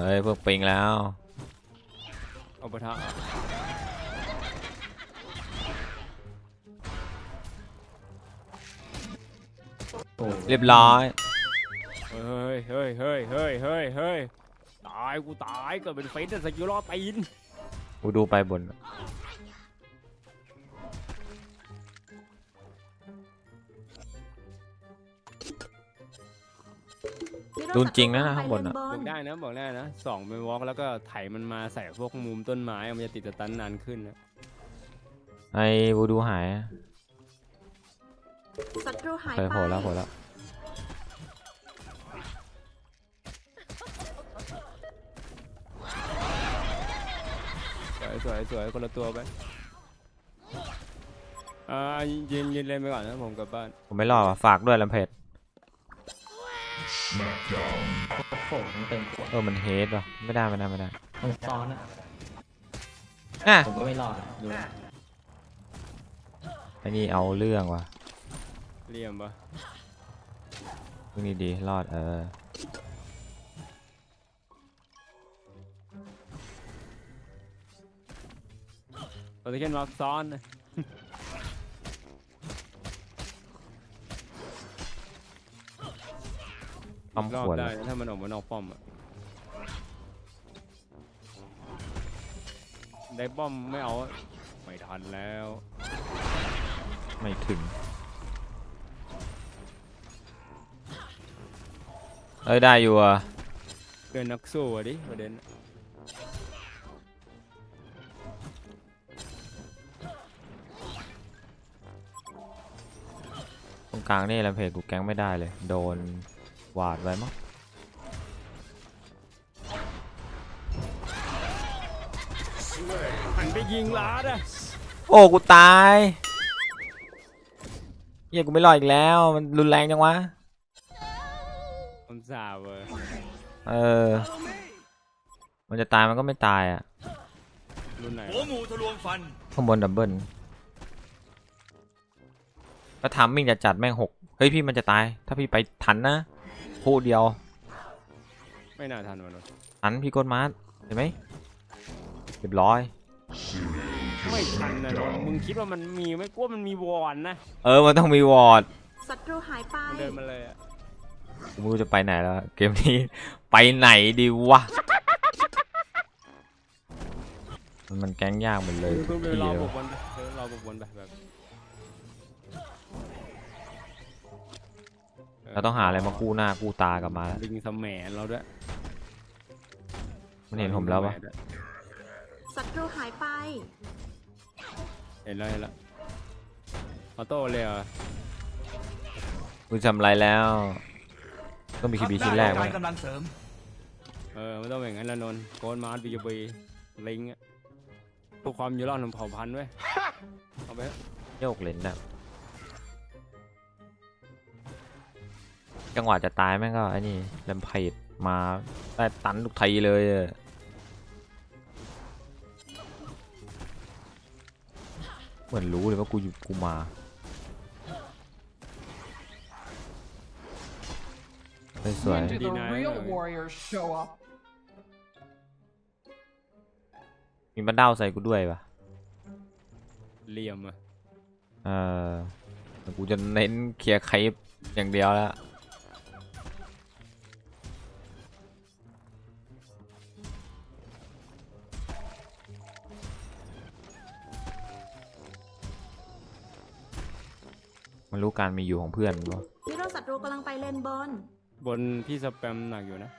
เฮ้ยพวกปิงแล้วเอาปะทะโอ้เรียบร้อย เฮ้ยเฮ้ยเฮ้ยเฮ้ยเฮ้ยเฮ้ยตายกูตายเกิดเป็นเฟสแต่สกิลรอดตีนกูดูไปบน ดูจริงนะข้างบนอะ บอกได้นะบอกได้นะสองเป็นวอล์กแล้วก็ไถมันมาใส่พวกมุมต้นไม้มันจะติดสตันนานขึ้นนะไอ้บูดูหายศัตรูหายเคยไปโผล่แล้วโผล่แล้วสวยสวยสวยคนละตัวไปอ่ายืนยืนเล่นไปก่อนนะผมกลับบ้านผมไม่รอดว่ะฝากด้วยลำเพจ โหมันเต็มขวดเออมันเฮดว่ะไม่ได้ไม่ได้ไม่ได้มันซ้อนอะ อะผมก็ไม่รอดอะดูไอ้นี่เอาเรื่องว่ะเลี่ยมปะพวกนี้ดีรอดเออโปรเทคชั่นล็อกซ้อนนะ ปั๊มรอขบวดได้เลยนะถ้ามันออกมานอกป้อมอะได้ป้อมไม่เอาอะไม่ทันแล้วไม่ถึงเอ้ยได้อยู่อะเกินนักสู้อะดิประเด็นตรงกลางนี่ลำเพจกูแก๊งไม่ได้เลย โดน หวาดไว้มั้งหันไปยิงลาดอะโอ้ กูตายเฮียกูไม่รอดอีกแล้ว มันรุนแรงจังวะ ผมสาบเว้ยเออ มันจะตายมันก็ไม่ตายอะ รุ่นไหนหัวหมูทะลวงฟัน ข้างบนดับเบิลแล้วทามมิ่งจะจัดแม่งหกเฮ้ยพี่มันจะตาย ถ้าพี่ไปทันนะ คู่เดียวไม่น่าทันวันนนทันพี่กดมาร์ทเห็นไหมเรียบร้อย ไม่ทันนะนนมึงคิดว่ามันมีไหมกลัวมันมีวอนนะเออมันต้องมีวอร์ดศัตรูหายไป มันเดินมาเลยอะกูไม่รู้จะไปไหนแล้ว เกมนี้ ไปไหนดีวะ มันมันแก๊งยากหมดเลยทุคืกอไปทีรอเลยบุกวะบอลไปเดินรอบุกบอลไปแบบ เราต้องหาอะไรมากู้หน้ากู้ตากลับมาแล้วลิงสแมนเราด้วยมันเห็นผมแล้วปะศัตรูหายไป เห็นแล้วเห็นแล้วออโต้เลยเหรอกูทำอะไรแล้ว ต้องมีคีบีชิ้นแรกกาไว้รกำลังเสริม เออไม่ต้องอย่างนั้นละนนท์โกนมาร์บีบีลิงอะเพื่อความอยู่รอดของเผ่าพันธุ์เว้ยเอาไปเถอะโยกเลนนะ จังหวะจะตายแม่งก็ไอ้นี่แลมไพดมาได้ตันทุกทีเลยอะเหมือนรู้เลยว่ากูอยู่กูมาเฮ้ยสวย When do the real warriors show up? มีบันเด้าใส่กูด้วยปะเหลี่ยมอะเออแต่กูจะเน้นเคลียร์คลิปอย่างเดียวแล้ว มันรู้การมีอยู่ของเพื่อนปะฮีโร่ศัตรูกำลังไปเลนบน บนพี่สแปมหนักอยู่นะ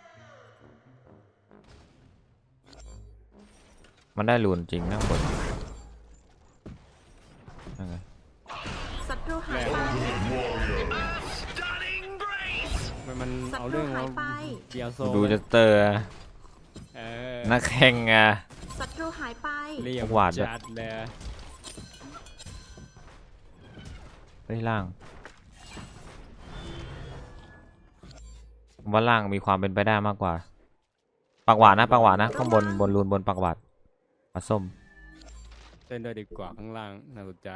มันได้รูนจริงนะบนนั่นไงศัตรูหายไป มันมันศัเอาตรูเรื่องหาเรายไป เดียวโซดูจะเตอร์เออนักแข่งอะศัตรูหายไปเหลี่ยมหวาดด้วยจัดเลย เฮ้ยล่างผมว่าล่างมีความเป็นไปได้มากกว่าปากหวานนะปากหวานนะข้างบนบนรูนบนปากหวานปลาส้มเต้นด้วยดีกว่าข้างล่างน่าสนใจ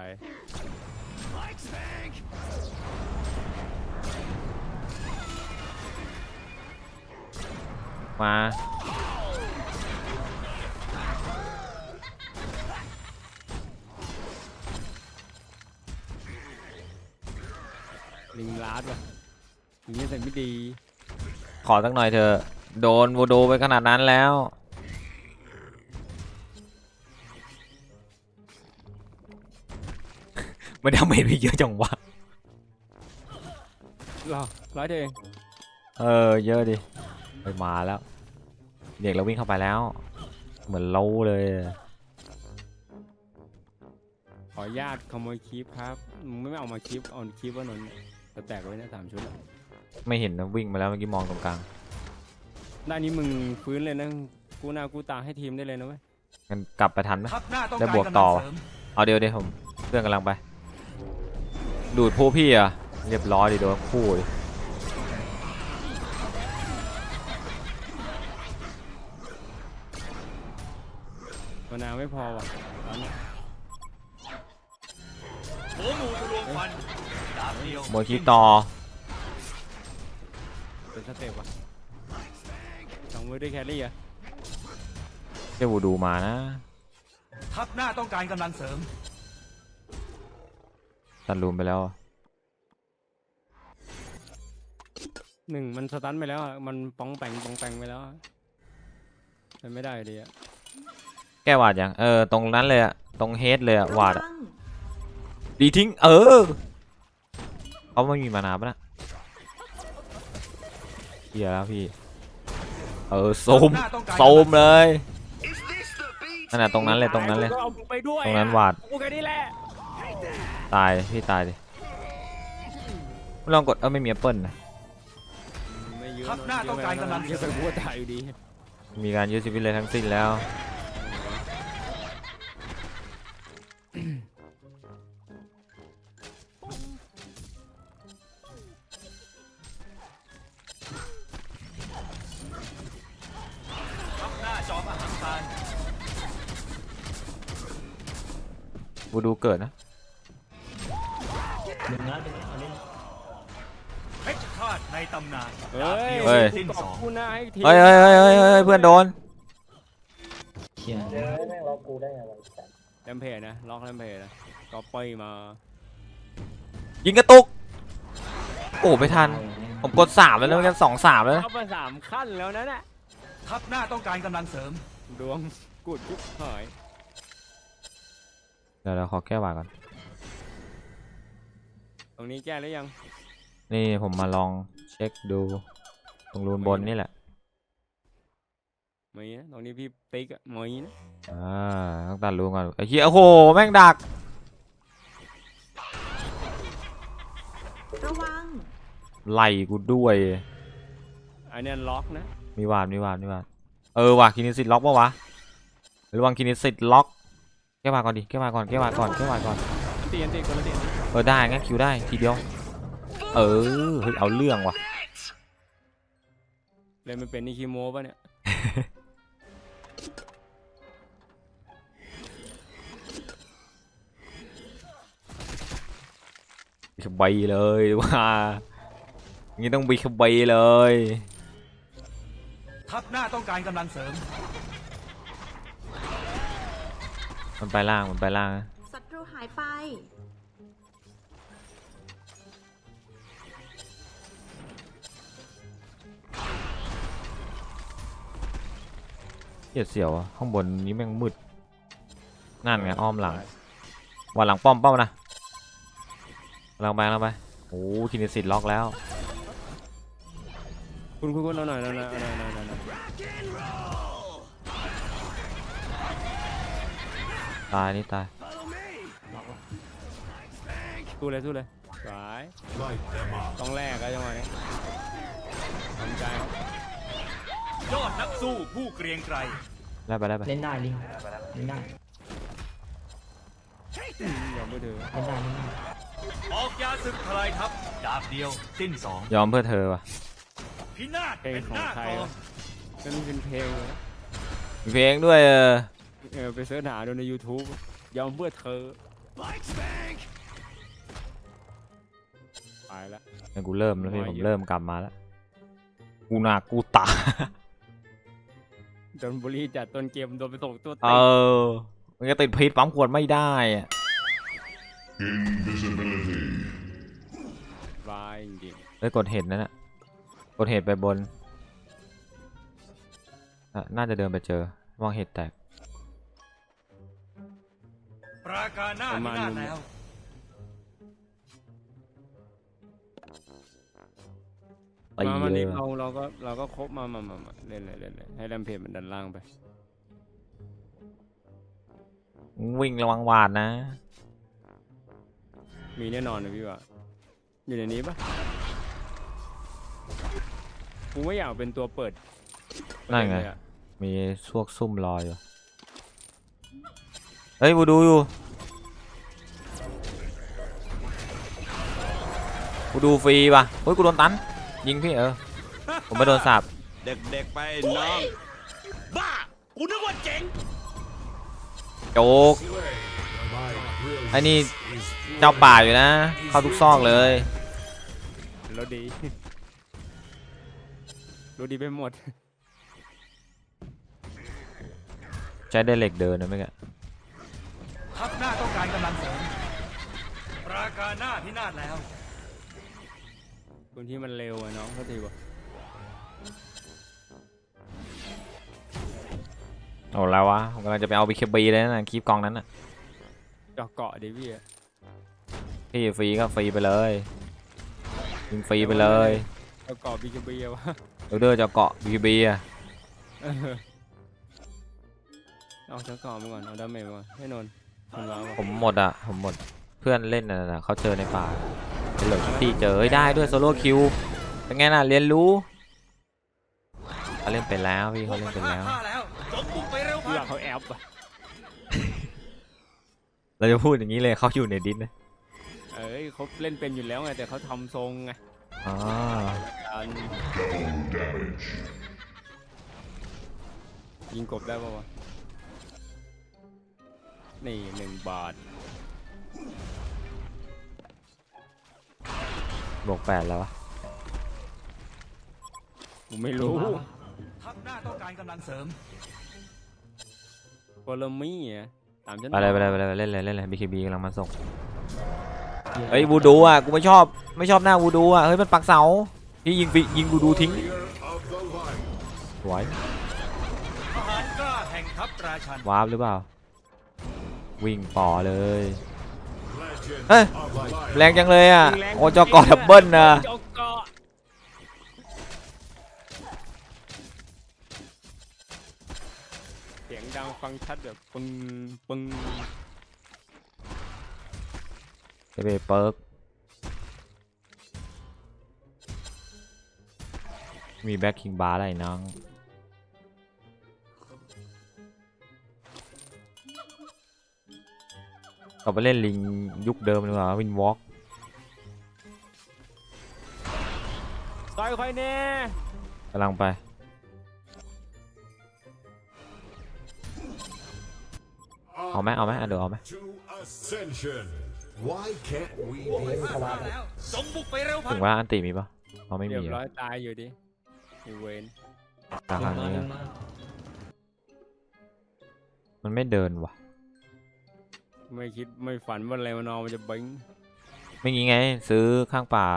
มา ลิงลาดวะอย่างนี้ใส่ไม่ดีขอสักหน่อยเถอะ โดนโวโดไปขนาดนั้นแล้ว ไม่ได้เมจไปเยอะจังวะรอร้อยเธอเองเออ เยอะดิ ไปมาแล้ว เด็กเราวิ่งเข้าไปแล้ว เหมือนเล้าเลยขออนุญาตขโมยคลิปครับมึงไม่เอามาคลิปเอาคลิปว่านนท์ จะแตกไว้นะสามชุดอะไม่เห็นนะวิ่งมาแล้วเมื่อกี้มองตรงกลางด้านนี้มึงฟื้นเลยนะกูหน้ากูตาให้ทีมได้เลยนะเว้ยงั้นกลับไปทันไหมทัพหน้าต้องได้การบวกกำต่ลัองวะเสริมเอาเดี๋ยวเดี๋ยวผมเพื่อนกำลังไป ดูดผู้พี่อะเรียบร้อยดิโดนคู่ดิมานาวไม่พอว่ะตอนนี้โหมูทะลวงฟันดาบเดียว โมยคิดต่อเป็นสเต็ปว่ะสองมือด้วยแครี่อะเจ้าวูดูมานะทัพหน้าต้องการกำลังเสริม ตันรูมไปแล้วหนึ่งมันสตันไปแล้วอะมันป้องแปงป้องแปงไปแล้วอะเป็นไม่ได้ดีอะแก้วาดยังเออ ตรงนั้นเลยอะตรงเฮดเลยอะระวาวัดอะงดีทิ้ง เออ เขาไม่มีมานาปะนะเฮียแล้วพี่ เออโซมหน้าต้องการโซมเลยนั่นแหละตรงนั้นเลยตรงนั้นเลยก็เอาไปด้วยตรงนั้นอะวาดกูแค่นี้แหละตายพี่ตายดิไม่ลองกดเออไม่มีแอปเปิลนะไม่เยอะทัพหน้าต้องการกำลังเยอะเสไปริมกูก็ตายอยู่ดี มีการยืดชีวิตเลยทั้งสิ้นแล้ว บูดูเกิดนะดึงแล้วดึงแล้วเอาเล่นเพชรฆาตในตำนานเฮ้ยเดียวเฮ้ยกอบองคุณนะให้ทีเฮ้ยเฮ้ยเฮ้ยเฮ้ยเฮ้ยเพื่อนโดนเขียนแรมเพจนะ ล็อกแรมเพจนะก็ปล่อยมา ยิงกระตุก โอ้ไม่ทัน ผมกดสามแล้วนะไม่กันสองสามแล้วนะเข้ามาสามขั้นแล้วนะน่ะทัพหน้าต้องการกำลังเสริม ดวงกูดปุ๊บหาย เดี๋ยวเราขอแก้วาดก่อน ตรงนี้แก้หรือยัง นี่ผมมาลองเช็คดู ตรงรูนบนนี่แหละมีนะตรงนี้พี่ติ๊กอะมีนะอ่าต้องตัดรูนก่อนไอ้เหี้ยโอ้โหแม่งดัก ระวังไล่กูด้วย อันเนี้ยล็อกนะ มีวาดมีวาดมีวาดเออว่ะคินิสิตล็อกปะวะระวังคินิสิตล็อกแก้วาดก่อนดิแก้วาดก่อนแก้วาดก่อนแก้วาดก่อนอันตีอันตีคนละตีอันตีเออได้งั้นคิวได้ทีเดียว เออเฮ้ยเอาเรื่องว่ะเลยมันเป็นนิคิโมป่ะเนี่ยบีคบใบเลยว่างี้ต้องบีคบใบเลยทัพหน้าต้องการกำลังเสริม มันไปล่าง มันไปล่างนะศัตรูหายไปเสียดเสียวอะข้างบนนี้แม่งมืดนั่นไงอ้อมหลังวันหลังป้อมเป้านะกำลังไปกำลังไปโอ้คินิสิตล็อกแล้ว คุณคุณคุณเอาหน่อยเอาหน่อยเอาหน่อยเอาหน่อยเอาหน่อย ตายนี่ตายสู้เลยสู้เลยสายต้องแลกอะจังหวะนี้ทำใจครับยอดนักสู้ผู้เกรียงไกรไล่ไปไล่ไปเล่นได้ลิงเล่นได้ยอมมือถือเล่นได้เล่นได้ออกยาศึกทลายทัพดาบเดียวสิ้นสองยอมเพื่อเธอว่ะพินาศเพลงเป็นขอหงน้าใครต่อวะนั่นเป็นเพลงเลยนะมีเพลงด้วยเออ เออไปเสิร์ชหาดูใน YouTube ยอมเพื่อเธอ ไปละเนี่ยกูเริ่มแล้วพี่มาผมเยอะ เริ่มกลับมาแล้ว กูหนากูตา โดนบุรีจัดต้นเกมโดนไปส่งตัวเอติดอ มันก็ติดพิษปั๊มขวดไม่ได้อะร้ายจริงเอ้ยกดเห็ดนั่นน่ะกดเห็ดไปบนอะน่าจะเดินไปเจอมองเห็ดแตกป ราการหน้าพินาศแล้วตีๆมามาเลนี่ยเราเราก็เราก็ครบมามามามาเล่นเลยเล่นเลยให้แรมเพจมันดันล่างไป วิ่งระวังหวาดนะ มีแน่นอนนะพี่ว่า อยู่ในนี้ปะกูไม่อยากเป็นตัวเปิดนั่นไง เลยอะมีซวกซุ่มรออยู่ เฮ้ยบูดูอยู่ บูดูฟรีป่ะเฮ้ยกูโดนตัน ยิงพี่เออ ผมไม่โดนสาบเด็กๆไปน้องบ้ากูนึกว่าเจ๋งโจกไอ้นี่เจ้าป่าอยู่นะ เข้าทุกซอกเลยรถดีรถดีไปหมด ใช้ได้เหล็กเดินนะไม่กะทัพหน้าต้องการกำลังเสริมปราการหน้าพินาศแล้ว คนที่มันเร็วอะน้องเท่าทีวะโอ้แล้ววะผมกำลังจะไปเอาบีเคบีเลยนะคลิปกองนั้นน่ะเจาะเกาะดิพี่อะพี่ฟรีก็ฟรีไปเลยยิงฟรีไปเลยเจาะเกาะบีกบีวะเดี๋ยวเด้อจะเกาะบีเคบีอะเออเอาเจาะเกาะมาก่อนเอาดาเมจมาก่อนให้นนท์มันวางผมหมดอะผมหมดเพื่อนเล่นน่ะนะเขาเจอในป่า เหลือที่เจอเฮ้ยได้ด้วยโซโล่คิวเป็นไงน่ะเรียนรู้เขาเล่นเป็นแล้วพี่เขาเล่นเป็นแล้วฆ่าแล้วจงบุกไปเร็วพี่พัว่านเขาแอปอะเราจะพูดอย่างนี้เลยเขาอยู่ในดิสนะเอ้ยเขาเล่นเป็นอยู่แล้วไงแต่เขาทำทรงไงอ๋อการยิงกบได้ปะวะนี่หนึ่งบาท บวกแปดแล้ววะผมไม่รู้ทัพหน้าต้องการกำลังเสริมโคลมี่อะตามฉันไปเลยไปเลยไปเลยเล่นเลยเล่นเลยบีเคบีกำลังมาส่งเฮ้ยวูดูอะกูไม่ชอบไม่ชอบหน้าวูดูอะเฮ้ยมันปักเสาพี่ยิงฟรียิงวูดูทิ้งสวยทหารกล้าแห่งทัพราชันวาร์ปหรือเปล่า วิ่งป่อเลย เฮ้ยแรงจังเลยอะโอจอกอดับเบิลนะเจ้าเกาะเสียงดังฟังชัดแบบปึ้งปึ้งเบเบเปิร์กมีแบ็คคิงบาร์อะไรน้อง กลับไปเล่นลิงยุคเดิมดีกว่าวินวอล์กต่อยใครแน่กำลังไปเอาไหมเอาไหมอะเดี๋ยวเอาไหม to ascension. Why can't we be ฆ่าแล้วจงบุกไปเร็วพัถึนงว่าอันติมีปะเอาไม่เรียมีบเหรร้ออยตายอยู่ดิไอเวนตาครั้งนี้เดินมามันไม่เดินว่ะ ไม่คิดไม่ฝันว่าเลวานอร์มันจะบิงไม่งี้ไง ซื้อข้างป่า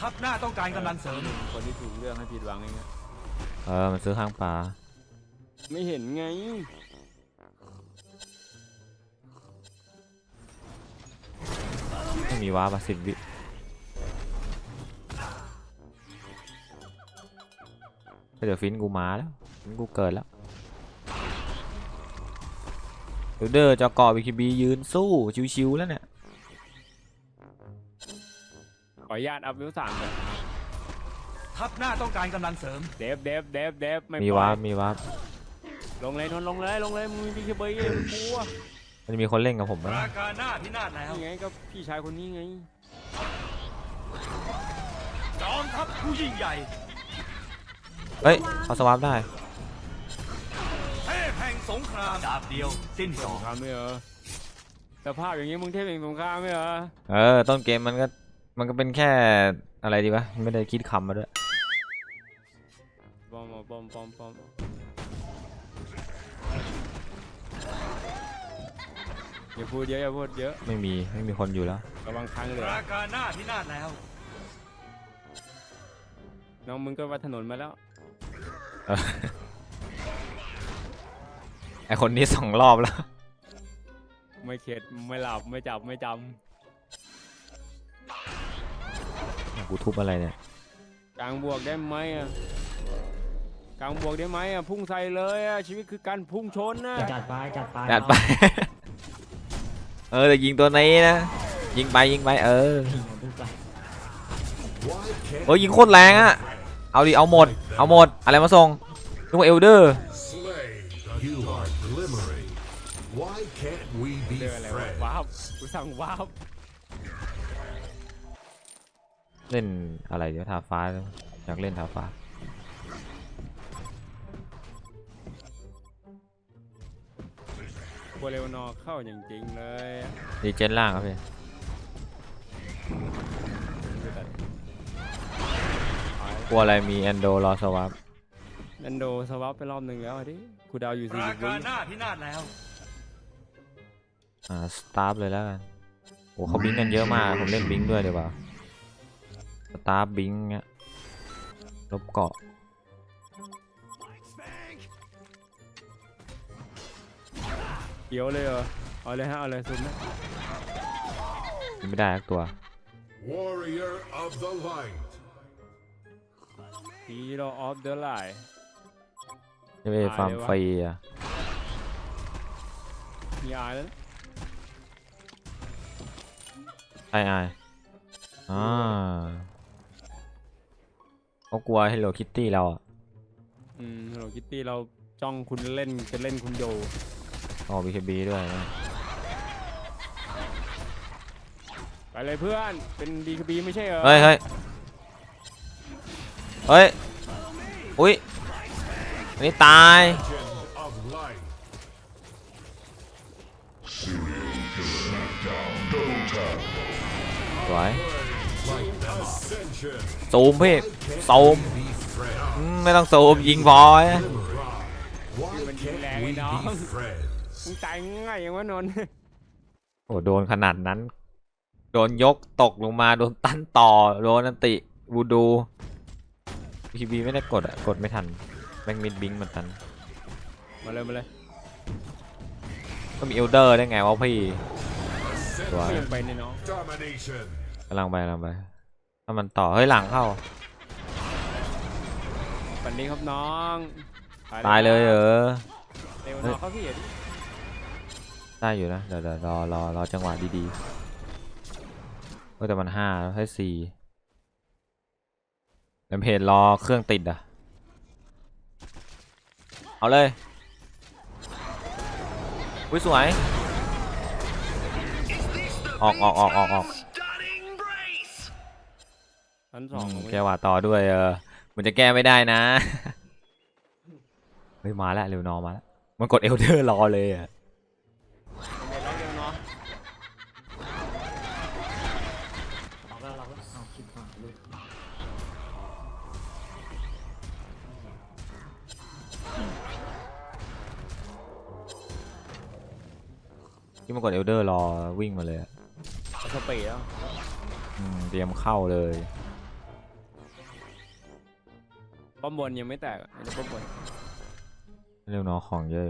ทัพหน้าต้องการกำลังเสริม คนที่ถูกเรื่องให้ผิดหวังเองอะเออ มันซื้อข้างป่า ไม่เห็นไง ไม่มีว้าปะสิบวิเดี๋ยวฟินกูมาแล้วฟินกูเกิดแล้ว เดี๋ยวเดอร์จะเกาะบีคีบียืนสู้ชิวๆแล้วเนี่ย ขออนุญาตอัพวิวสามเลยทัพหน้าต้องการกำลังเสริม เดฟเดฟเดฟเดฟไม่มีปล่ว้าอยร์ปมีว้าร์ปลงเลยนนท์ลงเลยลงเลยมึงมีบีเคบีมึงกลัวมันจะมีคนเล่นกับผมปไหมราการหน้าพินาศแล้วนี่ไงก็พี่ชายคนนี้ไงจอมทัพผู้ยิ่งใหญ่ เฮ้ยเขาสวาร์ปได้เทพแห่ง สงครามดาบเดียว สิ้นสสองงครามไม่เหรอสภาพอย่างนี้มึงเทพแห่งสงครามไม่เหรอเออต้นเกมมันก็มันก็เป็นแค่อะไรดีวะไม่ได้คิดคำมาด้วยปอมปอมปอมปอมอย่าพูดเยอะอย่าพูดเยอะไม่มีไม่มีคนอยู่แล้ว ระวังค้างเหลืปอราการหน้าพินาศแล้ว น้องมึงก็วัดถนนมาแล้วเออ ไอคนนี้สองรอบแล้ว ไม่เข็ดไม่หลับไม่จับไม่จกูทุบอะไรเนี่ยำกลางบวกได้ไหมอะกลางบวกได้ไหมอะพุ่งใส่เลยอะชีวิตคือการพุ่งชนนะจัดไปจัดไปจัดไป เออแต่ยิงตัวนี้นะ ยิงไปยิงไปเออพี่ของทุกไป Why can't โอ้ยยิงโคตรแรงอะเอาดิเอาหมด เอาหมด อะไรมาส่งนึกว่าเอลเดอร์ สั่งว้าวเล่นอะไรเดี๋ยวทาฟ้าอยากเล่นทาฟ้า โบเลวนอร์เข้าอย่างจริงเลยดีเจนล่างครับพี่กลัวอะไรมีแอนโดรอสวับนันโดสวับไปรอบหนึ่งแล้วอะดิกูดาวอยู่ปสี่ราสิบวิ การหน้าพินาศแล้ว อ่าสตาร์ฟเลยแล้วกันโอ้เขาบิงกันเยอะมาก ผมเล่นบิงด้วยเดี๋ยวาสตาร์ฟบิงเงี้ยลบเกาะเขียวเลยเหรอเอาเลยฮะเอาเลยซุ่มนะยิงไม่ได้สักตัว Warrior of the light. ฮีโร่ออฟเดอะไลท์จะไปฟาร์มฟรีอะมีอายแล้ว ไอไอายอ่าเขากลัว Hello Kitty เราอะอืมฮัลโหลคิตตี้เราจ้องคุณเล่นจะเล่นคุณโยออก BKB ด้วยนะไปเลยเพื่อนเป็นดีคบีไม่ใช่เหรอเฮ้ยเฮ้ยเฮ้ย อุ้ยอันนี้ตาย Legend of สวย Ascension. ซูมพี่ซูม Be friends. อืมไม่ต้องซูมยิงพอ Why มันยิง can't แรงไอ้ we น้อง be friends? มึงตายง่ายอย่างวะนนท์โอ้โดนขนาดนั้น โดนยกตกลงมาโดนตั้นต่อโดนนันติบูดู BKB ไม่ได้กดอะกดไม่ทันแบงมิดบิงมันทันมาเลยมาเลยก็มีเอลเดอร์ได้ไงวะพี่ สวยเพียงไปในน้อง Domination. กำลังไปกำลังไป ถ้ามันต่อ เฮ้ยหลังเข้า ปันนี้ครับน้อง ตายเลยเออเร็วน้องเขาพี่เห็นได้อยู่นะเดี๋ยวเดี๋ยวรอรอรอจังหวะดีๆเฮ้ยแต่มันห้าแล้วให้สี่เลมเพจรอเครื่องติดอะ เอาเลยอุ้ยสวย ออกออกออกออกออกชั้นสองอืมของแกว่าต่อด้วยเออมันจะแก้ไม่ได้นะ เฮ้ยมาแล้วเร็วนอมาแล้วมันกดเอลเดอร์รอเลยอะเร็วน้องเราก็เราก็เอาคิดก่อนลูกที่มันกดเอลเดอร์รอวิ่งมาเลยอะเอา สเปรย์แล้วอืมเตรียมเข้าเลยป้อมบนยังไม่แตกอะเดี๋ยวป้อมบนเร็วนอของเยอะ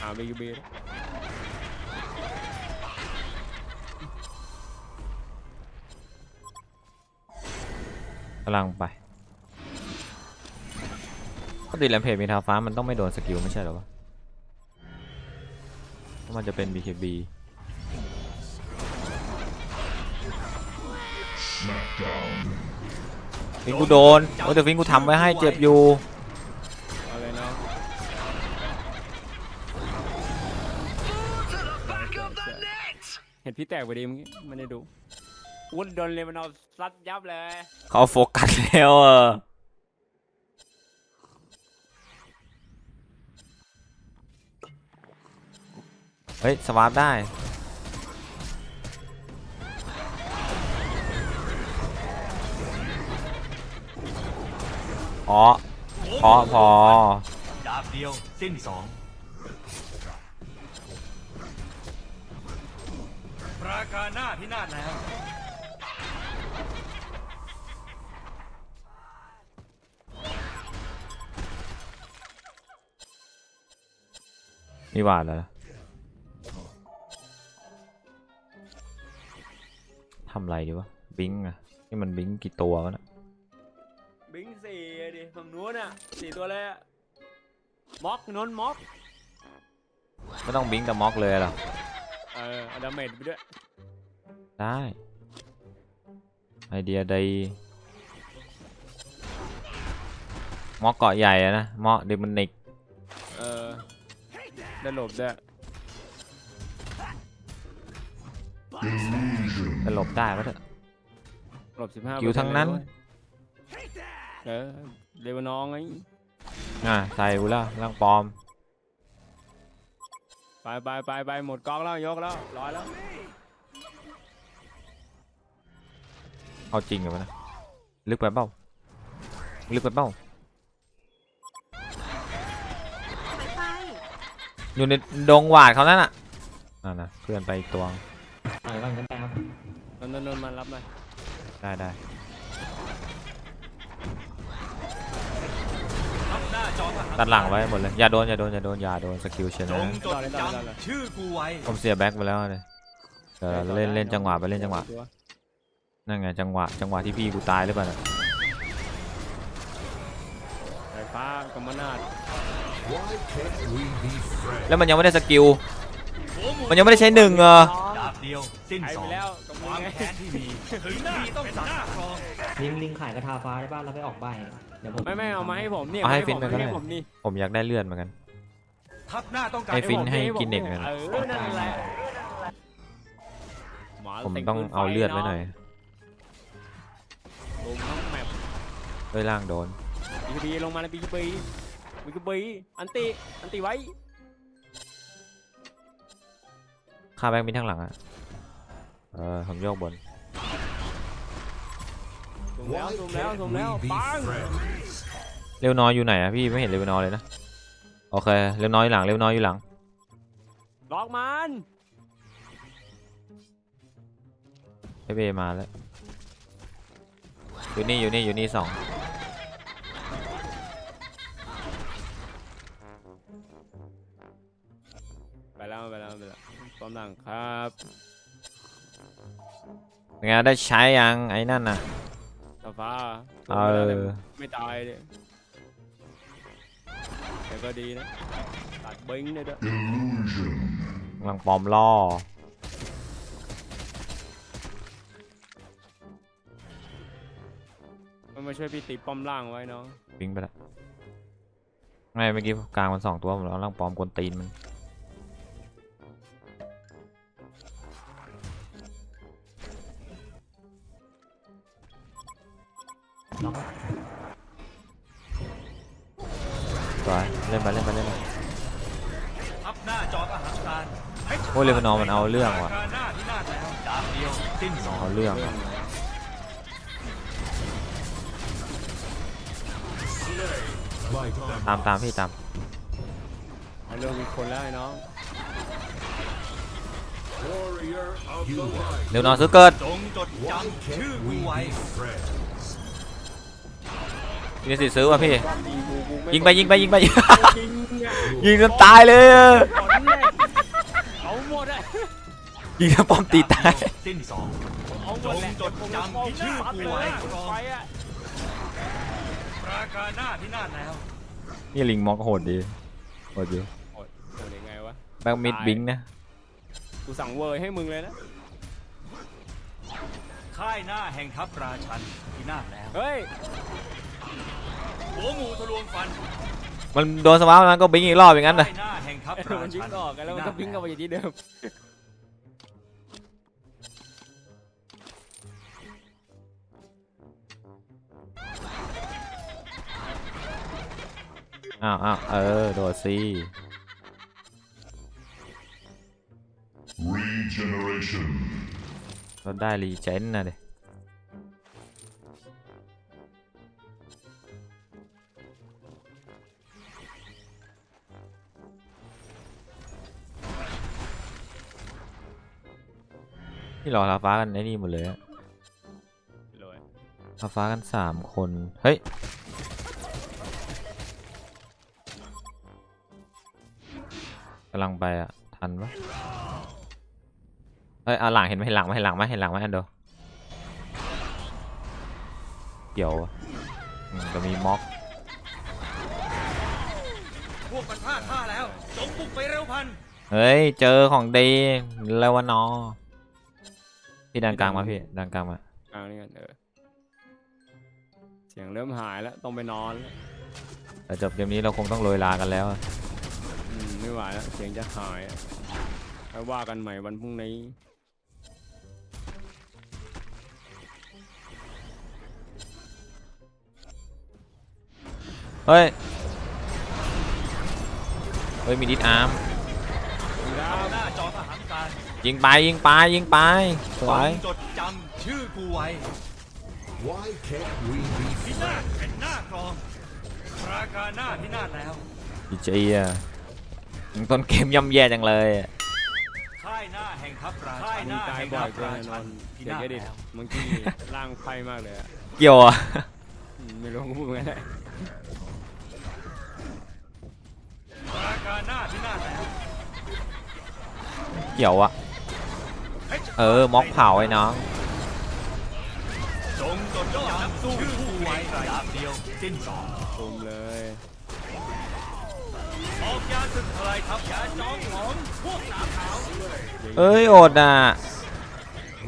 หาบีบี กำลังไปป กติแรมเพจมีทาฟ้ามันต้องไม่โดนสกิลไม่ใช่เหรอวะเพราะมันจะเป็น BKB ฟิงกูโดนโอ้ยแต่ฟิงกูทำไว้ให้เจ็บอยู่เอาเลยน้องเห็นพี่แตกไปดีเมื่อกี้ไม่ได้ดูวุ้นโดนเลยมันเอาซัดยับเลย เขาโฟกัสแล้วเออ เฮ้ย สวาร์ปได้ อ๋อเพราะพอดาบเดียว สิ้นสองปราการหน้าพินาศแล้วมีหวาดแล้วำอะไรดีวะ บิงอะนี่มันบิงกี่ตัววะนะบิงสี่ดิฝั่งนู้นอะสี่ตัวเลยอะม็อกนนม็อก ไม่ต้องบิงแต่ม็อกเลยหรอ เออเอาดาเมจไปด้วย ได้ไอเดียใดม็อกเกาะใหญ่อะนะม็อกเดมอนิกเออได้หลบด้วย จะหลบได้ปะเถอะหลบสิบห้าคิวทั้งนั้น เออเดวานองไงอะใส่กูแล้วร่างปลอม ไปไปไปไปหมดกองแล้วยกแล้วร้อยแล้ว เอาจริงเหรอวะนะลึกไปเปล่าลึกไปเปล่าไปไปอยู่ในดงหวาดเขานั่นน่ะอ่านะเพื่อนไปอีกตัวปล่อย ก่อนก็ได้ครับนนท์นนท์นนท์มารับหน่อยได้ได้ทับหน้าจอทหารตัดหลังไว้หมดเลยอย่าโดนอย่าโดนอย่าโดนอย่าโดนสกิลชจนะงจดจำชื่อกูไว้ผมเสียแบ็คไปแล้วเลยเดี๋ยวเราเล่นเล่นจังหวะไปเล่นจังหวะตัวนั่นไงจังหวะจังหวะที่พี่กูตายหรือเปล่าน่ะไฟฟ้ากำมะนาด Why can't we be friends? แล้วมันยังไม่ได้สกิลมันยังไม่ได้ใช้หนึ่งเออ ดาบเดียว สิ้นใช้สไปองแล้วกำคมือวามไง แค้นที่มีถึงมีต้องสั่งครองลิงลิงขายกระทาฟ้าได้ป่ะแล้วไปออกใบเดี๋ยวผมไม่ไม่เอามาให้ผมเนี่ยเอาให้ผฟินมไปก็ได้ ให้ผมนี่ผมอยากได้เลือดเหมือนกัน ทับหน้าต้องการให้ฟินผมให้ผมกินเด็กเลยนะ เออนั่นแหละหาผมแต่ต้องปืนฟเอาเลือดไว้หน่อยลุมทั้งแมปเฮ้ยล่างโดน บีบีลงมาในบีบีบีบีอันติอันติไว้ ค่าแบ็คมีทั้งหลังอะ เออผมโยกบนซูมแล้ว Why ซูมแล้ว can't ซูม we แล้ว be ปัง friends? เร็วนอยอยู่ไหนอะพี่ไม่เห็นเร็วนอยเลยนะโอเคเร็วนอยอยู่หลังเร็วนอยอยู่หลังล็อกมันไอเบมาแล้วอยู่นี่อยู่นี่อยู่นี่สองไปแล้วไปแล้วไปแล้วพร้อมหลังครับเป็น ไงได้ใช้ยังไอ้นั่นน่ะตาฟ้าเออ ไม่ตายเลยแต่ก็ดีนะ ตัดบิงได้ด้วยกำลังปลอมล่อ มันมาช่วยพี่ตีป้อมล่างไว้น้องวิ่งไปละ ไม่เมื่อกี้กลางมันสองตัวผมเอาล่างปลอมกวนตีนมัน ล็อกสวยเล่นไปเล่นไปเล่นไปทับหน้าจอทหารพรานให้โอ้ยเลบานอนมันเอาเรื่องว่ะปราการหน้าพินาศแล้วดาบเดียวสิ้นสองเอาเรื่องว่ะ My ตามตามพี่ตามไอ้เรื่องมีคนแล้วไอ้น้อง warrior of the light. เร็วนอนซื้อเกิดจงจด Why จำชื่อ can't กู we ไว้ be friends? มีสิทธิ์ซื้อว่ะพี่ตีกูกูม่ยิงไปยิงไปยิงไป ยิงอะยิงจนตายเลยอะขนเลยเอาหมดอะยิงจนป้อมตีตายสิ้นสองเอาหมดแหละจงจดจำที่ชื่อกูไว้ไปอะปราการหน้าพินาศแล้ว นี่ลิงมอกโหดดีโหดอยู่โอ้ยโหดยังไงวะ แบ็กมิดบิงนะ กูสั่งเวอร์ให้มึงเลยนะ ค่ายหน้าแห่งทัพราชันพินาศแล้ว เฮ้ย หัวหมูทะลวงฟันมันโดนสวาปมันก็บิงอีกรอบอย่างนั้นเลยค่ายหน้าแห่งทัพรามันยิชังนออกกันแล้วมันก็พิ้งกลับไปอยู่ที่เดิมอ้าวอ้าวเออ โดดซี Regeneration. เราได้รีเจนนะเด็ ที่รอลาฟ้ากันไอ้นี่หมดเลยอะเลยลาฟ้ากันสามคน เฮ้ย กำลังไปอะทันปะเฮ้ยเอาหลังเห็นไหมเห็นหลังไหมเห็นหลังไหมเห็นหลังไหมอันโดเกี่ยวอะอืมก็มีม็อกพวกมันพลาดท่าแล้ว จงบุกไปเร็วพัน เฮ้ย เจอของดีแล้ววะนอ พี่ดันกลางมาพี่ดันกลางมา กลางนี่กันเออเสียงเริ่มหายแล้วต้องไปนอนแล้วแต่จบเกมนี้เราคงต้องโรยลากันแล้วอะอืมไม่ไหวแล้วเสียงจะหายอะไปว่ากันใหม่วันพรุ่งนี้ เฮ้ย เฮ้ย มีดิสอาร์มเอาหน้าจอทหารการ ยิงไปยิงไปยิงไปสวย จดจำชื่อกูไว้ Why can't we be พินาศเป็นหน้ากรองปราการหน้าพินาศแล้วดีเจอะต้นเกมย่ำแย่จังเลยค่ายหน้าแห่งทัพราค่ายมึหงน้าตายแห่งบ่อทัยพเกิรานนชัอนนพิเดี๋ยวนาศจะดิแล้วบางทีร่างไพ่มากเลยอะเกี่ยวอะอืมไม่รู้พูดไงได้ปราการหน้าพินาศแล้วเกี่ยวอะ เออม็อกเผาไอ้น้องจงจดจำสู้ชื่อกูไว้ดาบเดียวสิ้นสองตุมเลยออกยาศึกทลายทัพยาจองของพวกสามขาวเอ้ยอดอะ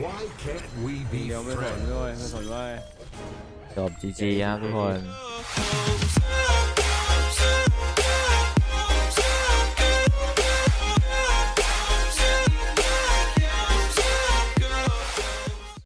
Why can't we เดี๋ยวไม่สน friends? ด้วยไม่สนด้ว่าจบจีจีครับทุกคน Oh,